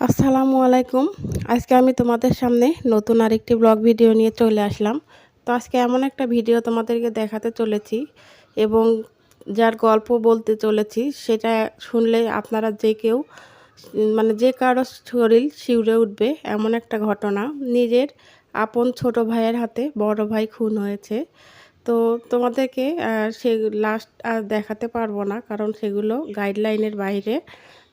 আসসালামু আলাইকুম। আজকে আমি তোমাদের সামনে নতুন আরেকটি ব্লগ ভিডিও নিয়ে চলে আসলাম। তো আজকে এমন একটা ভিডিও তোমাদেরকে দেখাতে চলেছি এবং যার গল্প বলতে চলেছি, সেটা শুনলে আপনারা যে কেউ মানে যে কারও শরীর শিউরে উঠবে এমন একটা ঘটনা। নিজের আপন ছোট ভাইয়ের হাতে বড় ভাই খুন হয়েছে। তো তোমাদেরকে সে লাস্ট আর দেখাতে পারব না, কারণ সেগুলো গাইডলাইনের বাইরে।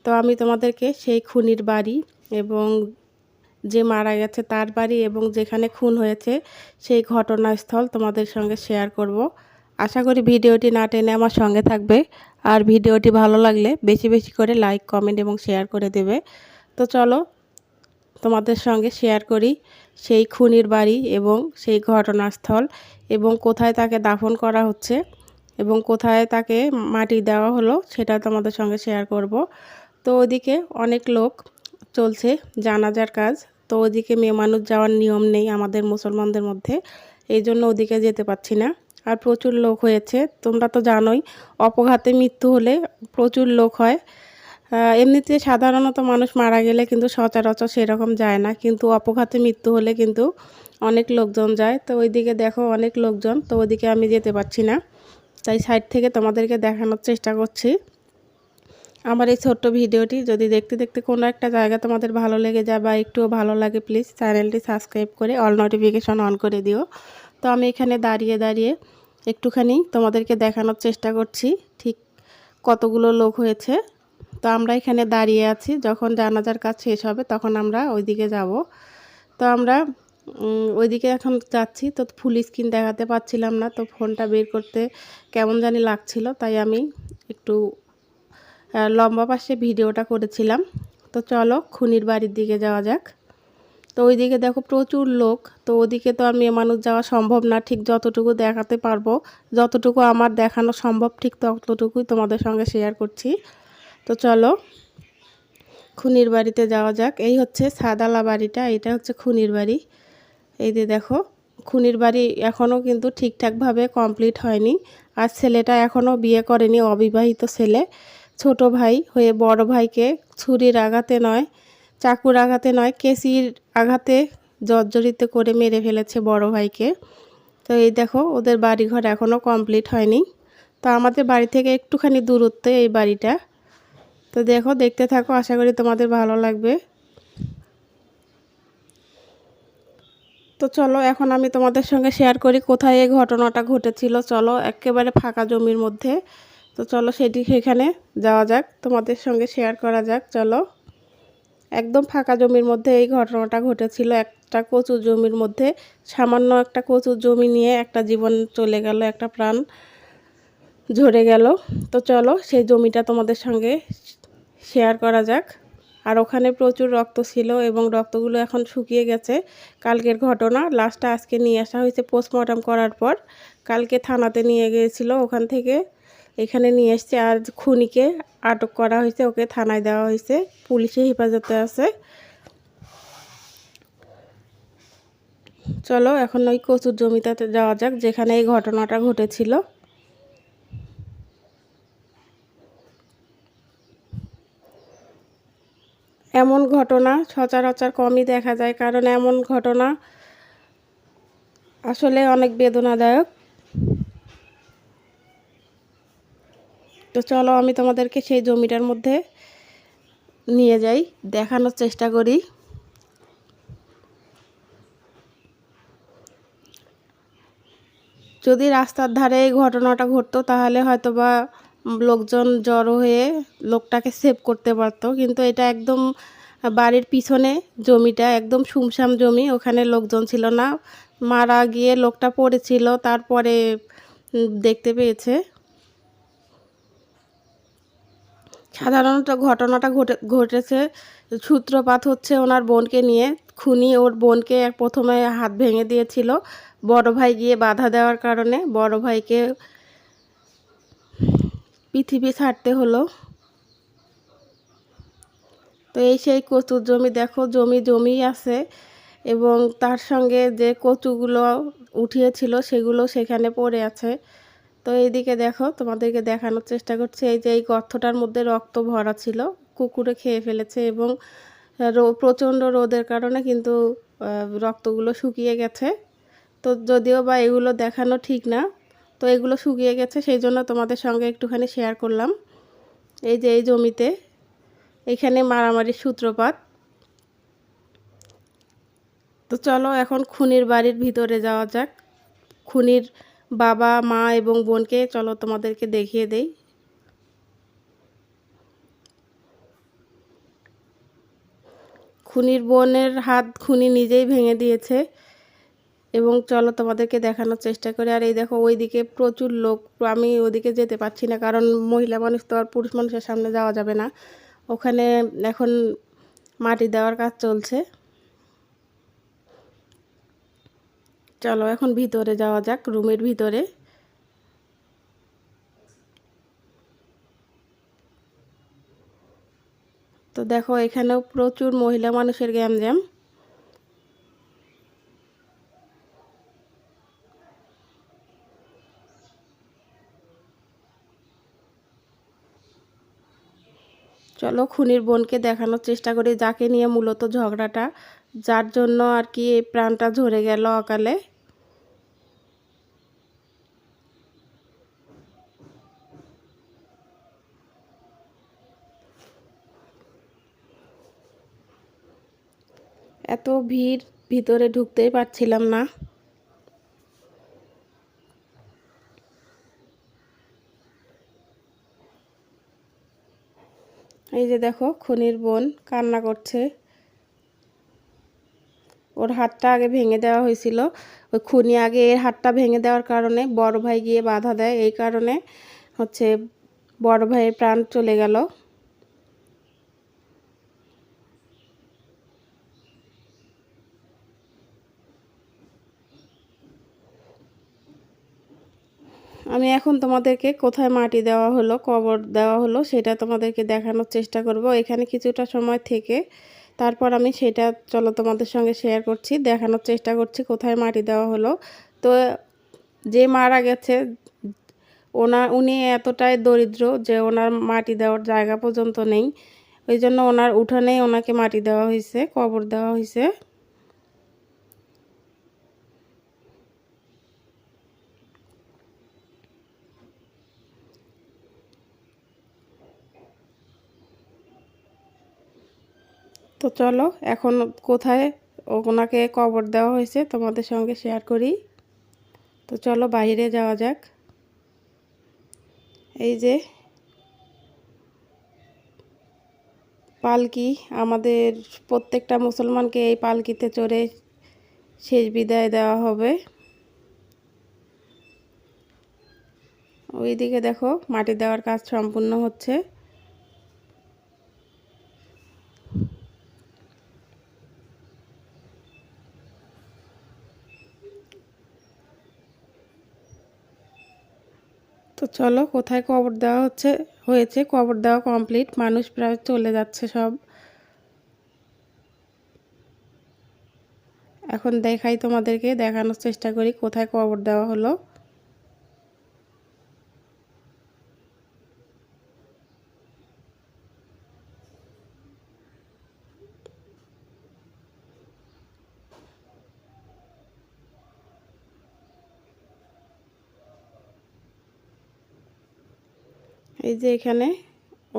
তো আমি তোমাদেরকে সেই খুনির বাড়ি এবং যে মারা গেছে তার বাড়ি এবং যেখানে খুন হয়েছে সেই ঘটনাস্থল তোমাদের সঙ্গে শেয়ার করব। আশা করি ভিডিওটি না টেনে আমার সঙ্গে থাকবে। আর ভিডিওটি ভালো লাগলে বেশি বেশি করে লাইক কমেন্ট এবং শেয়ার করে দেবে। তো চলো তোমাদের সঙ্গে শেয়ার করি সেই খুনির বাড়ি এবং সেই ঘটনাস্থল এবং কোথায় তাকে দাফন করা হচ্ছে এবং কোথায় তাকে মাটি দেওয়া হলো সেটা তোমাদের সঙ্গে শেয়ার করব। তো ওদিকে অনেক লোক চলছে জানাজার কাজ। তো ওদিকে মেয়ে মানুষ যাওয়ার নিয়ম নেই আমাদের মুসলমানদের মধ্যে, এই জন্য ওদিকে যেতে পারছি না। আর প্রচুর লোক হয়েছে, তোমরা তো জানোই, অপঘাতে মৃত্যু হলে প্রচুর লোক হয়। এমনিতে সাধারণত মানুষ মারা গেলে কিন্তু সচরাচর সেরকম যায় না, কিন্তু অপঘাতে মৃত্যু হলে কিন্তু অনেক লোকজন যায়। তো ওইদিকে দেখো অনেক লোকজন, তো ওইদিকে আমি যেতে পারছি না। তাই সাইড থেকে তোমাদেরকে দেখানোর চেষ্টা করছি। আমার এই ছোট্ট ভিডিওটি যদি দেখতে দেখতে কোনো একটা জায়গা তোমাদের ভালো লেগে যায় বা একটুও ভালো লাগে প্লিজ চ্যানেলটি সাবস্ক্রাইব করে অল নোটিফিকেশন অন করে দিও। তো আমি এখানে দাঁড়িয়ে দাঁড়িয়ে একটুখানি তোমাদেরকে দেখানোর চেষ্টা করছি ঠিক কতগুলো লোক হয়েছে। তো আমরা এখানে দাঁড়িয়ে আছি, যখন জানাজার কাজ শেষ হবে তখন আমরা ওইদিকে যাব। তো আমরা ওইদিকে এখন যাচ্ছি, তো ফুল স্ক্রিন দেখাতে পাচ্ছিলাম না, তো ফোনটা বের করতে কেমন জানি লাগছিল, তাই আমি একটু লম্বা পাশে ভিডিওটা করেছিলাম। তো চলো খুনির বাড়ির দিকে যাওয়া যাক। তো ওইদিকে দেখো প্রচুর লোক। তো ওদিকে তো আর মেয়ে মানুষ যাওয়া সম্ভব না। ঠিক যতটুকু দেখাতে পারব, যতটুকু আমার দেখানো সম্ভব, ঠিক ততটুকুই তোমাদের সঙ্গে শেয়ার করছি। তো চলো খুনির বাড়িতে যাওয়া যাক। এই হচ্ছে সাদালা বাড়িটা এটা হচ্ছে খুনির বাড়ি। এই যে দেখো, খুনির বাড়ি এখনও কিন্তু ঠিকঠাকভাবে কমপ্লিট হয়নি। আর ছেলেটা এখনও বিয়ে করেনি, অবিবাহিত ছেলে। ছোট ভাই হয়ে বড় ভাইকে ছুরির আঘাতে নয়, চাকুর আঘাতে নয় কেসির আঘাতে জর্জরিত করে মেরে ফেলেছে বড় ভাইকে। তো এই দেখো, ওদের বাড়িঘর এখনও কমপ্লিট হয়নি। তো আমাদের বাড়ি থেকে একটুখানি দূরত্বে এই বাড়িটা। তো দেখো, দেখতে থাকো, আশা করি তোমাদের ভালো লাগবে। তো চলো, এখন আমি তোমাদের সঙ্গে শেয়ার করি কোথায় এই ঘটনাটা ঘটেছিল। চলো, একেবারে ফাঁকা জমির মধ্যে। তো চলো সেটি সেখানে যাওয়া যাক। তোমাদের সঙ্গে শেয়ার করা যাক। চলো। একদম ফাঁকা জমির মধ্যে এই ঘটনাটা ঘটেছিল। একটা কচুর জমির মধ্যে, সামান্য একটা কচুর জমি নিয়ে একটা জীবন চলে গেল, একটা প্রাণ ঝরে গেল। তো চলো, সেই জমিটা তোমাদের সঙ্গে শেয়ার করা যাক। আর ওখানে প্রচুর রক্ত ছিল এবং রক্তগুলো এখন শুকিয়ে গেছে। কালকের ঘটনা লাস্টটা আজকে নিয়ে আসা হয়েছে পোস্টমর্টম করার পর। কালকে থানাতে নিয়ে গিয়েছিল। ওখান থেকে এখানে নিয়ে এসছে আর খুনিকে আটক করা হয়েছে, ওকে থানায় দেওয়া হয়েছে পুলিশে হেফাজতে আছে। চলো, এখন ওই কচুর জমিটাতে যাওয়া যাক, যেখানে এই ঘটনাটা ঘটেছিল। এমন ঘটনা সচরাচর কমই দেখা যায়, কারণ এমন ঘটনা আসলে অনেক বেদনাদায়ক। তো চলো আমি তোমাদেরকে সেই জমিটার মধ্যে নিয়ে যাই, দেখানোর চেষ্টা করি। যদি রাস্তার ধারে এই ঘটনাটা ঘটতো, তাহলে হয়তো বা লোকজন জড়ো হয়ে লোকটাকে সেভ করতে পারতো। কিন্তু এটা একদম বাড়ির পিছনে জমিটা, একদম শুমশাম জমি, ওখানে লোকজন ছিল না। মারা গিয়ে লোকটা পড়েছিল, তারপরে দেখতে পেয়েছে। সাধারণত ঘটনাটা ঘটে, ঘটেছে। সূত্রপাত হচ্ছে ওনার বোনকে নিয়ে। খুনি ওর বোনকে প্রথমে হাত ভেঙে দিয়েছিল। বড় ভাই গিয়ে বাধা দেওয়ার কারণে বড় ভাইকে পৃথিবী ছাড়তে হলো। তো এই সেই কচুর জমি, দেখো, জমি জমি আছে এবং তার সঙ্গে যে কচুগুলো উঠিয়েছিল সেগুলো সেখানে পড়ে আছে। তো এইদিকে দেখো, তোমাদেরকে দেখানোর চেষ্টা করছি। এই যে এই গর্তটার মধ্যে রক্ত ভরা ছিল, কুকুরে খেয়ে ফেলেছে এবং প্রচণ্ড রোদের কারণে কিন্তু রক্তগুলো শুকিয়ে গেছে। তো যদিও বা এগুলো দেখানো ঠিক না, তো এগুলো শুকিয়ে গেছে, সেই জন্য তোমাদের সঙ্গে একটুখানি শেয়ার করলাম। এই যে এই জমিতে, এখানে মারামারির সূত্রপাত। তো চলো এখন খুনির বাড়ির ভিতরে যাওয়া যাক। খুনির বাবা, মা এবং বোনকে, চলো তোমাদেরকে দেখিয়ে দেই। খুনির বোনের হাত খুনি নিজেই ভেঙে দিয়েছে এবং চলো তোমাদেরকে দেখানোর চেষ্টা করি। আর এই দেখো, ওইদিকে প্রচুর লোক। আমি ওদিকে যেতে পারছি না, কারণ মহিলা মানুষ তো আর পুরুষ মানুষের সামনে যাওয়া যাবে না। ওখানে এখন মাটি দেওয়ার কাজ চলছে। চলো এখন ভিতরে যাওয়া যাক, রুমের ভিতরে। তো দেখো, এখানেও প্রচুর মহিলা মানুষের গ্যামজ্যাম। চলো, খুনির বোনকে দেখানোর চেষ্টা করি, যাকে নিয়ে মূলত ঝগড়াটা যার জন্য আর কি এই প্রাণটা ঝরে গেল অকালে। এত ভিড়, ভিতরে ঢুকতেই পারছিলাম না। এই যে দেখো, খুনির বোন কান্না করছে। ওর হাতটা আগে ভেঙে দেওয়া হয়েছিল। ওই খুনি আগে এর হাতটা ভেঙে দেওয়ার কারণে বড় ভাই গিয়ে বাধা দেয়। এই কারণে হচ্ছে বড় ভাইয়ের প্রাণ চলে গেল। আমি এখন তোমাদেরকে কোথায় মাটি দেওয়া হলো, কবর দেওয়া হলো, সেটা তোমাদেরকে দেখানোর চেষ্টা করব। এখানে কিছুটা সময় থেকে তারপর আমি সেটা, চলো তোমাদের সঙ্গে শেয়ার করছি, দেখানোর চেষ্টা করছি কোথায় মাটি দেওয়া হলো। তো যে মারা গেছে, ওনা, উনি এতটাই দরিদ্র যে ওনার মাটি দেওয়ার জায়গা পর্যন্ত নেই। ওই জন্য ওনার উঠানেই ওনাকে মাটি দেওয়া হয়েছে, কবর দেওয়া হয়েছে। তো চলো, এখন কোথায় ওনাকে কবর দেওয়া হয়েছে তোমাদের সঙ্গে শেয়ার করি। তো চলো, বাইরে যাওয়া যাক। এই যে পালকি, আমাদের প্রত্যেকটা মুসলমানকে এই পালকিতে চড়ে শেষ বিদায় দেওয়া হবে। ওইদিকে দেখো, মাটি দেওয়ার কাজ সম্পূর্ণ হচ্ছে। তো চলো, কোথায় কবর দেওয়া হচ্ছে? হয়েছে কবর দেওয়া কমপ্লিট মানুষ প্রায় চলে যাচ্ছে সব। এখন দেখাই তোমাদেরকে, দেখানোর চেষ্টা করি কোথায় কবর দেওয়া হলো। এই যে এখানে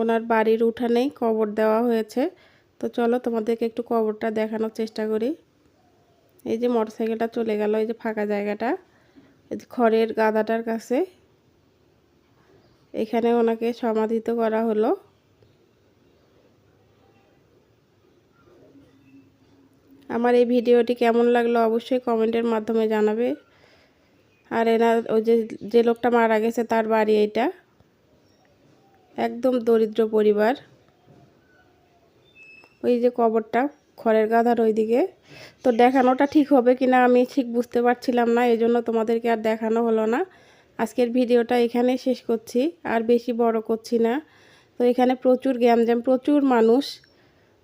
ওনার বাড়ির উঠানেই কবর দেওয়া হয়েছে। তো চলো তোমাদেরকে একটু কবরটা দেখানোর চেষ্টা করি। এই যে মোটরসাইকেলটা চলে গেল, এই যে ফাঁকা জায়গাটা, এই যে খড়ের গাদাটার কাছে। এখানে ওনাকে সমাধিত করা হলো। আমার এই ভিডিওটি কেমন লাগল অবশ্যই কমেন্টের মাধ্যমে জানাবে। আর এনার ওই যে যে লোকটা মারা গেছে তার বাড়ি এইটা। একদম দরিদ্র পরিবার। ওই যে কবরটা, খড়ের গাধার ওইদিকে। তো দেখানোটা ঠিক হবে কিনা আমি ঠিক বুঝতে পারছিলাম না এই জন্য তোমাদেরকে আর দেখানো হলো না। আজকের ভিডিওটা এখানে শেষ করছি, আর বেশি বড় করছি না। তো এখানে প্রচুর গ্যামজ্যাম, প্রচুর মানুষ।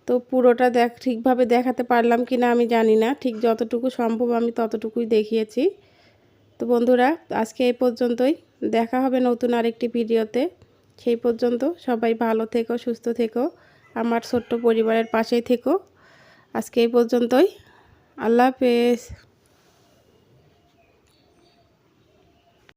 তো পুরোটা দেখ, ঠিকভাবে দেখাতে পারলাম কি না আমি জানি না। ঠিক যতটুকু সম্ভব আমি ততটুকুই দেখিয়েছি। তো বন্ধুরা, আজকে এই পর্যন্তই। দেখা হবে নতুন আরেকটি ভিডিওতে। সেই পর্যন্ত সবাই ভালো থেকো, সুস্থ থেকো, আমার ছোট্ট পরিবারের পাশেই থেকো। আজকে এই পর্যন্তই। আল্লাহ হাফেজ।